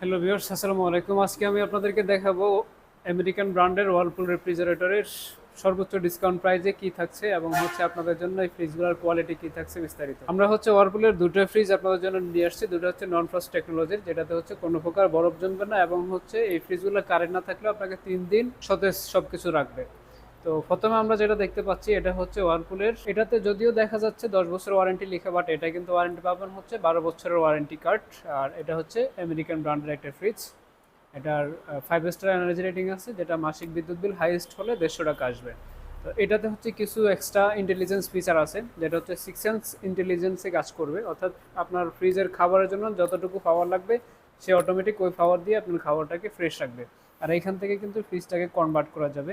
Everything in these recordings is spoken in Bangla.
হ্যালো ভিউয়ার্স আসসালামু আলাইকুম। আজকে আমি আপনাদেরকে দেখাবো আমেরিকান ব্র্যান্ডের ওয়ালপুল রেফ্রিজারেটরের সর্বোচ্চ ডিসকাউন্ট প্রাইজে কি থাকছে এবং হচ্ছে আপনাদের জন্য এই ফ্রিজগুলোর কোয়ালিটি কি থাকছে বিস্তারিত। আমরা হচ্ছে ওয়ালপুলের দুটো ফ্রিজ আপনাদের জন্য নিয়ে আসছি। দুটো হচ্ছে নন ফ্রস্ট টেকনোলজির যেটাতে হচ্ছে কোনো প্রকার বরফ জমবে না এবং হচ্ছে এই ফ্রিজগুলো কারেন্ট না থাকলেও আপনাকে তিন দিন সতেজ সব কিছু রাখবে। তো প্রথমে আমরা যেটা দেখতে পাচ্ছি, এটা হচ্ছে ওয়ারপুলের এটাতে যদিও দেখা যাচ্ছে দশ বছর ওয়ারেন্টি লেখা বাট এটা কিন্তু ওয়ারেন্টি পাবেন হচ্ছে বারো বছরের ওয়ারেন্টি কার্ড আর এটা হচ্ছে আমেরিকান ব্র্যান্ডের একটা ফ্রিজ এটার ফাইভ স্টার এনার্জি রেটিং আছে, যেটা মাসিক বিদ্যুৎ বিল হাইয়েস্ট হলে দেড়শো টাকা আসবে। তো এটাতে হচ্ছে কিছু এক্সট্রা ইন্টেলিজেন্স ফিচার আছে, যেটা হচ্ছে সিক্স সেন্স ইন্টেলিজেন্সে কাজ করবে। অর্থাৎ আপনার ফ্রিজের খাবারের জন্য যতটুকু পাওয়ার লাগবে, সে অটোমেটিক ওই পাওয়ার দিয়ে আপনার খাবারটাকে ফ্রেশ রাখবে। আর এইখান থেকে কিন্তু ফ্রিজটাকে কনভার্ট করা যাবে।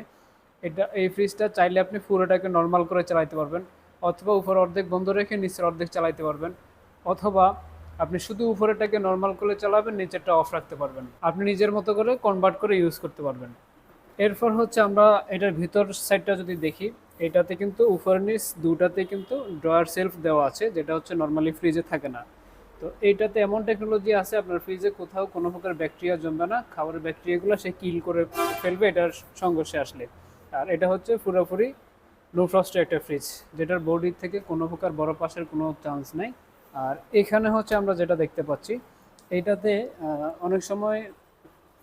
এটা, এই ফ্রিজটা চাইলে আপনি পুরোটাকে নর্মাল করে চালাতে পারবেন, অথবা উপর অর্ধেক বন্ধ রেখে নিচের অর্ধেক চালাতে পারবেন, অথবা আপনি শুধু উপরেটাকে নর্মাল করে চালাবেন, নিচেরটা অফ রাখতে পারবেন। আপনি নিজের মতো করে কনভার্ট করে ইউজ করতে পারবেন। এরপর হচ্ছে আমরা এটার ভিতর সাইডটা যদি দেখি, এটাতে কিন্তু উপর নিচ দুটাতে কিন্তু ড্রয়ার সেলফ দেওয়া আছে, যেটা হচ্ছে নর্মালি ফ্রিজে থাকে না। তো এইটাতে এমন টেকনোলজি আছে, আপনার ফ্রিজে কোথাও কোনো প্রকার ব্যাকটেরিয়া জমবে না, খাবারের ব্যাকটেরিয়াগুলো সে কিল করে ফেলবে, এটার সংঘর্ষে আসলে। আর এটা হচ্ছে পুরোপুরি লো ফ্রস্টের একটা ফ্রিজ যেটার বডি থেকে কোনো প্রকার বরফ আসার কোনো চান্স নেই। আর এখানে হচ্ছে আমরা যেটা দেখতে পাচ্ছি এইটাতে অনেক সময়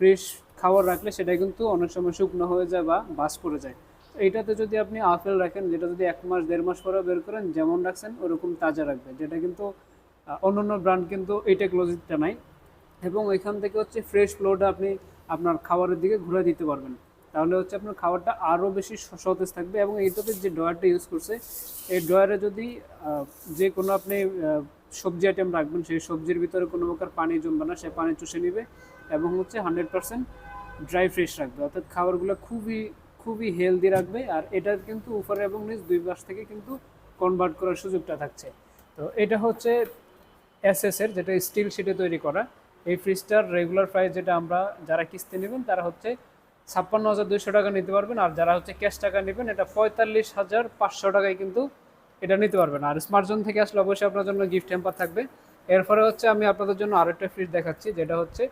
ফ্রেশ খাবার রাখলে সেটা কিন্তু অনেক সময় শুকনো হয়ে যায় বা বাস পড়ে যায়। এইটাতে যদি আপনি আপেল রাখেন, যেটা যদি এক মাস, দেড় মাস পরে বের করেন, যেমন রাখছেন, ওরকম তাজা রাখবে যেটা কিন্তু অন্যান্য ব্র্যান্ড কিন্তু এই টেকনোলজিটা নাই। এবং এখান থেকে হচ্ছে ফ্রেশ ফ্লোটা আপনি আপনার খাবারের দিকে ঘুরে দিতে পারবেন। তাহলে হচ্ছে আপনার খাবারটা আরও বেশি সতেজ থাকবে এবং এইটাতে যে ড্রয়ারটা ইউজ করছে, এই ড্রয়ারে যদি যে কোনো আপনি সবজি আইটেম রাখবেন, সেই সবজির ভিতরে কোনো প্রকার পানি জমবে না, সে পানি চুষে নেবে এবং হচ্ছে হান্ড্রেড পার্সেন্ট ড্রাই ফ্রেশ রাখবে। অর্থাৎ খাবারগুলো খুবই খুবই হেলদি রাখবে আর এটা কিন্তু উপরে এবং নিচ দুই পাশ থেকে কিন্তু কনভার্ট করার সুযোগটা থাকছে। তো এটা হচ্ছে এসএস এর যেটা স্টিল শিটে তৈরি করা। এই ফ্রিজটার রেগুলার প্রাইস যেটা আমরা, যারা কিস্তি নেবেন, তারা হচ্ছে ছাপ্পান্ন হাজার দুইশো টাকা নিতে পারবেন, আর যারা হচ্ছে ক্যাশ টাকা নেবেন, এটা পঁয়তাল্লিশ হাজার পাঁচশো টাকায় কিন্তু এটা নিতে পারবেন। আর স্মার্টজোন থেকে আসলে অবশ্যই আপনার জন্য গিফট হ্যাম্পার থাকবে। এরপরে হচ্ছে আমি আপনাদের জন্য আরেকটা ফ্রিজ দেখাচ্ছি, যেটা হচ্ছে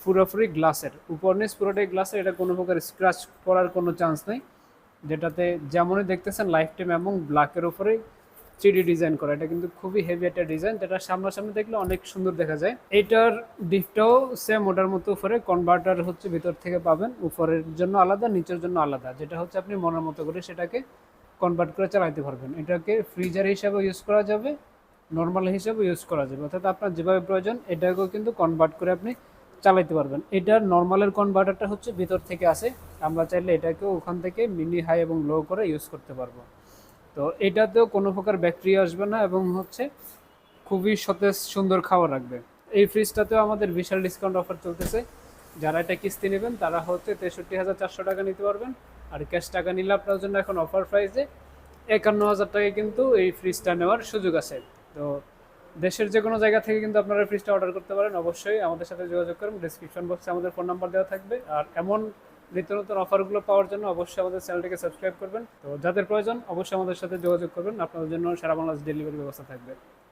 পুরোপুরি গ্লাসের উপর নিচ পুরোটাই গ্লাসের এটা কোনো প্রকার স্ক্র্যাচ করার কোনো চান্স নেই। যেটাতে যেমনই দেখতেছেন লাইফ টাইম এবং ব্ল্যাকের উপরেই থ্রিডি ডিজাইন করা। এটা কিন্তু খুবই হেভি একটা ডিজাইন যেটা সামনাসামনি দেখলে অনেক সুন্দর দেখা যায়। এটার ডিপটাও সেম ওটার মতো উপরে। কনভার্টার হচ্ছে ভিতর থেকে পাবেন। উপরের জন্য আলাদা, নিচের জন্য আলাদা। যেটা হচ্ছে আপনি মনের মতো করে সেটাকে কনভার্ট করে চালাইতে পারবেন। এটাকে ফ্রিজার হিসাবে ইউজ করা যাবে। নর্মাল হিসাবে ইউজ করা যাবে। অর্থাৎ আপনার যেভাবে প্রয়োজন, এটাকেও কিন্তু কনভার্ট করে আপনি চালাইতে পারবেন। এটার নর্মালের কনভার্টারটা হচ্ছে ভিতর থেকে আসে। আমরা চাইলে এটাকেও ওখান থেকে মিনি হাই এবং লো করে ইউজ করতে পারব। তো এটাতেও কোনো প্রকার ব্যাকটেরিয়া আসবে না এবং হচ্ছে খুবই সতেজ, সুন্দর খাবার রাখবে। এই ফ্রিজটাতেও আমাদের বিশাল ডিসকাউন্ট অফার চলতেছে। যারা এটা কিস্তি নেবেন, তারা হচ্ছে তেষট্টি হাজার চারশো টাকা নিতে পারবেন। আর ক্যাশ টাকা নিলে আপনার জন্য এখন অফার প্রাইসে একান্ন হাজার টাকায় কিন্তু এই ফ্রিজটা নেওয়ার সুযোগ আছে। তো দেশের যে কোনো জায়গা থেকে কিন্তু আপনারা ফ্রিজটা অর্ডার করতে পারেন। অবশ্যই আমাদের সাথে যোগাযোগ করুন। ডিসক্রিপশন বক্সে আমাদের ফোন নাম্বার দেওয়া থাকবে। আর এমন নিত্য নতুন অফারগুলো পাওয়ার জন্য অবশ্যই আমাদের চ্যানেলটিকে সাবস্ক্রাইব করবেন। তো যাদের প্রয়োজন, অবশ্যই আমাদের সাথে যোগাযোগ করবেন। আপনাদের জন্য সারা বাংলাদেশ ডেলিভারি ব্যবস্থা থাকবে।